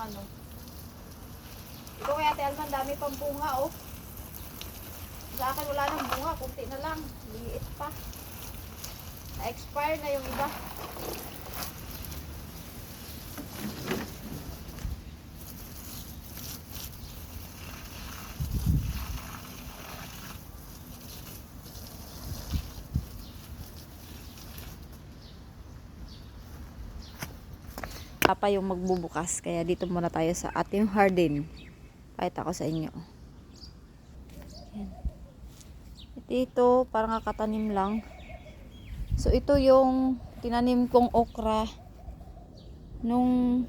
ano. Ito kaya Ate Alma, dami pang bunga oh. Sa akin wala nang bunga, kunti na lang. Liit pa. Na-expire na yung iba. Papa yung magbubukas. Kaya dito muna tayo sa ating garden. Pakita ko sa inyo. Yan. Ito, parang kakatanim lang. So, ito yung tinanim kong okra nung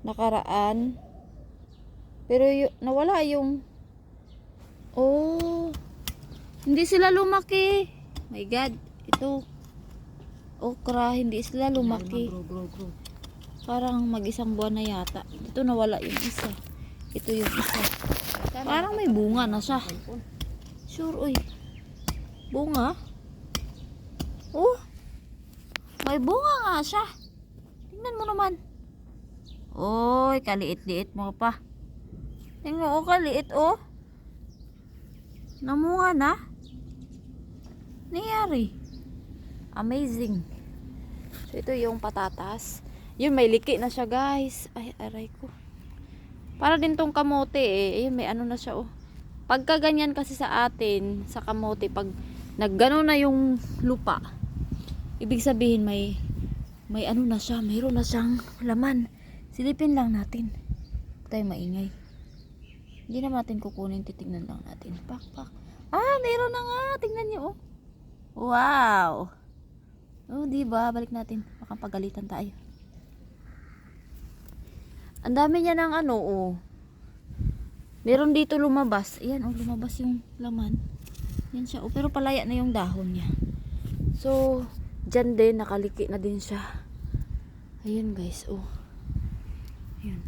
nakaraan. Pero y- nawala yung Oh, hindi sila lumaki. My God, ito okra, hindi sila lumaki. Grow, grow, grow. Parang mag-isang buwan na yata. Dito nawala yung isa. Ito yung isa. Parang may bunga na siya. Sure, uy. Bunga? Oh. May bunga nga siya. Tingnan mo naman. Oy, kaliit-liit mo pa. Tingnan mo, oh, kaliit, oh. Namunga na. Nangyari. Amazing. So, ito yung patatas. Yun, may liki na siya, guys. Ay, aray ko. Para din tong kamote, eh. Ayun, may ano na siya, oh. Pagka ganyan kasi sa atin, sa kamote, pag naggano na yung lupa, ibig sabihin may, may ano na siya, mayroon na siyang laman. Silipin lang natin. Tayo maingay. Hindi naman natin kukunin, titignan lang natin. Pak, pak. Ah, meron na nga. Tingnan niyo, oh. Wow. Oh, di ba? Balik natin. Baka pagalitan tayo. Ang dami niya ng ano, oh. Meron dito lumabas. Ayan, oh, lumabas yung laman. Yan siya, oh. Pero palaya na yung dahon niya. So, dyan din, nakaliki na din siya. Ayan, guys, oh. Ayan.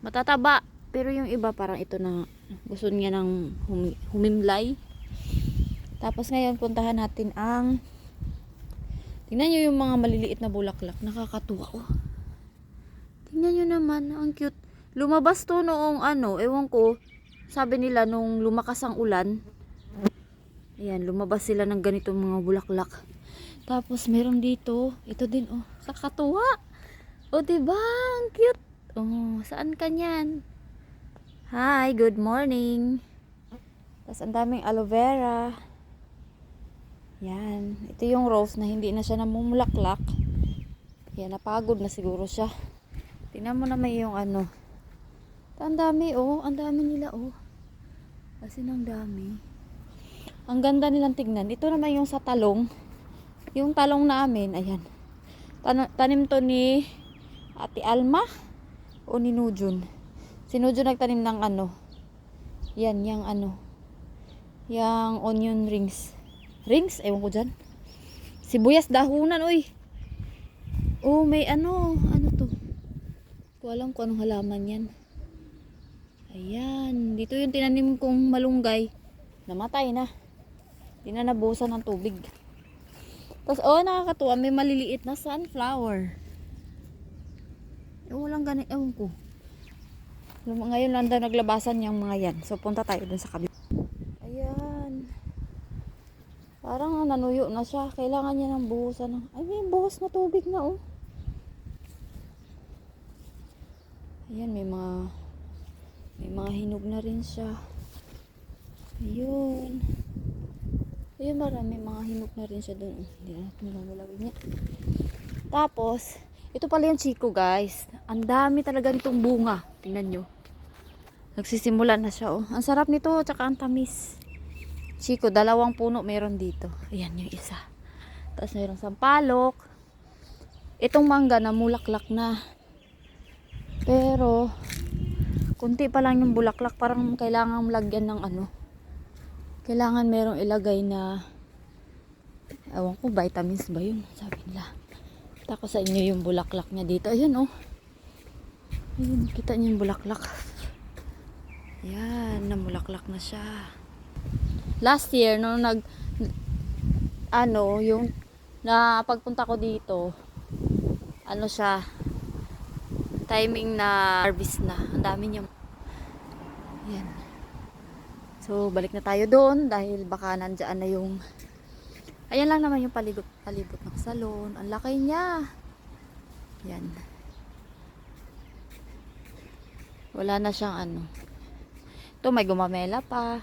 Matataba. Pero yung iba, parang ito na, gusto niya ng hum- humimlay. Tapos ngayon, puntahan natin ang Tingnan nyo yung mga maliliit na bulaklak. Nakakatuwa. Oh. Tingnan nyo naman. Ang cute. Lumabas to noong ano. Ewan ko. Sabi nila nung lumakas ang ulan. Ayan. Lumabas sila ng ganitong mga bulaklak. Tapos meron dito. Ito din oh. Kakatuwa. Oh, diba? Ang cute. Oh, saan ka niyan? Hi, good morning. Tapos ang daming aloe vera. Yan. Ito yung rose na hindi na siya namumulaklak. Yan, napagod na siguro siya. Tingnan mo naman yung ano. Ang dami oh. Ang dami nila oh. Kasi ang dami. Ang ganda nilang tignan. Ito naman yung sa talong. Yung talong namin, ayan. Tan tanim to ni Ate Alma o ni Nujun. Si Nujun nagtanim ng ano. Yan, yung ano. Yang onion rings. Rings? Ewan ko dyan. Sibuyas dahunan, uy. Oh, may ano. Ano? Ko alam kung anong halaman yan. Ayan. Dito yung tinanim kong malunggay. Namatay na. Hindi na nabusan ng tubig. Tapos, oh, nakakatuwa. May maliliit na sunflower. Ewan lang ganun. Ewan ko. Ngayon lang daw naglabasan yung mga yan. So, punta tayo dun sa kabila. Ayan. Parang nanuyo na siya. Kailangan niya ng buhusan. Ay, may buhos na tubig na, oh. Ayan, may mga may mga hinog na rin siya. Ayun. Ayun, marami mga hinog na rin siya doon. Hindi na natin malalawin niya. Tapos, ito pala yung chiko, guys. Ang dami talaga nitong bunga. Tingnan nyo. Nagsisimula na siya, oh. Ang sarap nito, tsaka ang tamis. Chiko, dalawang puno meron dito. Ayan yung isa. Tapos meron sampalok. Itong mangga na mulaklak na. Pero, kunti pa lang yung bulaklak. Parang kailangan lagyan ng ano. Kailangan merong ilagay na, ewan ko, vitamins ba yun? Sabi nila. Kita ko sa inyo yung bulaklak niya dito. Ayun, oh. Ayun, kita niyo yung bulaklak. Yan, namulaklak na siya last year no nag ano yung na pagpunta ko dito ano siya timing na harvest na. Ang dami niya. Yan. So, balik na tayo doon dahil baka nandyan na yung Ayan lang naman yung palibot, palibot ng salon. Ang laki niya. Yan. Wala na siyang ano. Ito may gumamela pa.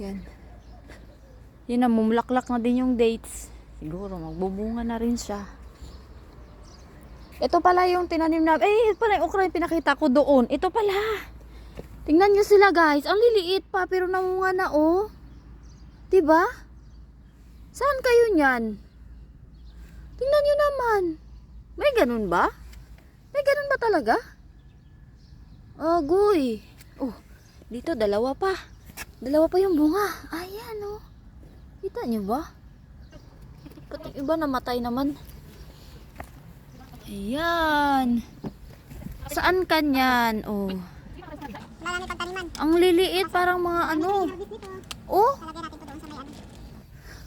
Yan. Yan na, mumulaklak na din yung dates. Siguro, magbubunga na rin siya. Ito pala yung tinanim na, eh, ito pala yung okra yung pinakita ko doon. Ito pala. Tingnan nyo sila guys. Ang liliit pa, pero namunga na oh. ba? Saan kayo niyan? Tingnan nyo naman. May ganun ba? May ganun ba talaga? Agoy. Oh, dito dalawa pa. Dalawa pa yung bunga. Ayan oh. Kita nyo ba? Pati iba namatay naman. Ayan. Saan kanyan? Oh. Marami pagtaniman. Ang liliit parang mga ano. Oh, ano.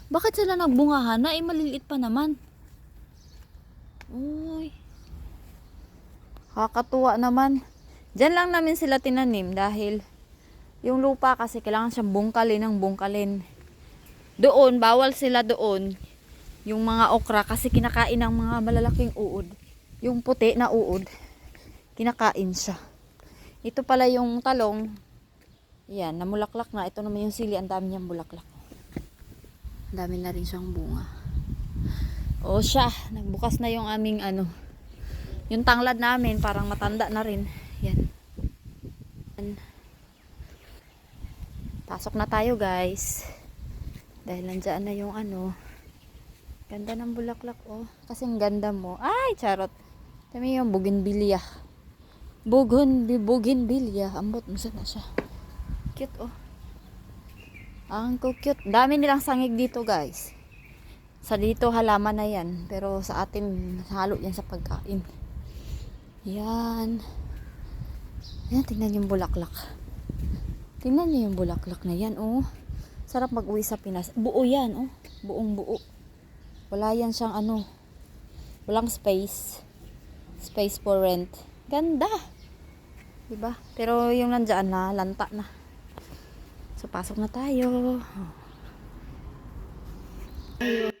bakit sila nagbungahan na? Eh, maliliit pa naman. Uy. Kakatuwa naman. Diyan lang namin sila tinanim dahil yung lupa kasi kailangan siyang bungkalin ng bungkalin. Doon, bawal sila doon. Yung mga okra kasi kinakain ng mga malalaking uod. Yung puti na uod, kinakain siya. Ito pala yung talong. Yan, namulaklak na. Ito naman yung sili. Ang dami niyang bulaklak. Ang dami na rin siyang bunga. O siya, nagbukas na yung aming ano. Yung tanglad namin, parang matanda na rin. Yan. Yan. Pasok na tayo guys. Dahil nandyan na yung ano. Ganda ng bulaklak oh. Kasing ganda mo. Ay, charot. Tama yung bougainvillea. Bugon, bougainvillea. Ambot, saan na siya? Cute oh. Ang cute. Dami nilang sangig dito guys. Sa dito halaman na yan. Pero sa atin, halo yan sa pagkain. Yan. Yan, tingnan yung bulaklak. Tingnan niyo yung bulaklak na yan, oh. Sarap mag-uwi sa Pinas. Buo yan, oh. Buong buo. Wala yan siyang ano. Walang space. Space for rent. Ganda. Diba? Pero yung nandyan na, lanta na. So, pasok na tayo. Ayun.